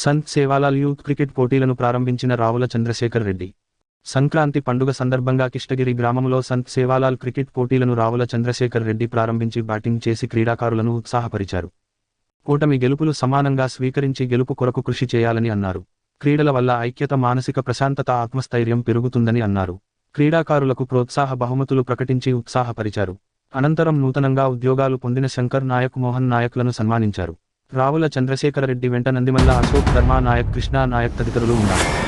Sant Sevalal youth cricket పోటీలను ప్రారంభించిన రావుల చంద్రశేఖర్ రెడ్డి. సంక్రాంతి పండుగ సందర్భంగా కిష్టగిరి గ్రామంలో సంత్ సేవాలాల్ క్రికెట్ పోటీలను రావుల చంద్రశేఖర్ రెడ్డి ప్రారంభించి బ్యాటింగ్ చేసి క్రీడాకారులను ఉత్సాహపరిచారు. కూటమి గెలుపులు సమానంగా స్వీకరించి గెలుపు కొరకు కృషి చేయాలని అన్నారు. క్రీడల వల్ల ఐక్యత మానసిక ప్రశాంతత ఆత్మస్థైర్యం పెరుగుతుందని అన్నారు. క్రీడాకారులకు ప్రోత్సాహ బహుమతులు ప్రకటించి ఉత్సాహపరిచారు. అనంతరం నూతనంగా ఉద్యోగాలు పొందిన శంకర్ నాయక్ మోహన్ నాయక్లను సన్మానించారు. రావుల చంద్రశేఖర రెడ్డి వెంట నందిమల్ల అశోక్ ధర్మా నాయక్ కృష్ణా నాయక్ తదితరులు ఉన్నారు.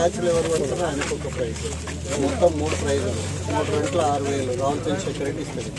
క్యాచ్లు ఎవరు పడతారో ఆయనకు ఒక ప్రైజ్. మొత్తం మూడు ప్రైజులు. మూడు గంటల ఆరు వేలు. రావుల చంద్రశేఖర్ రెడ్డి ఇస్తుంది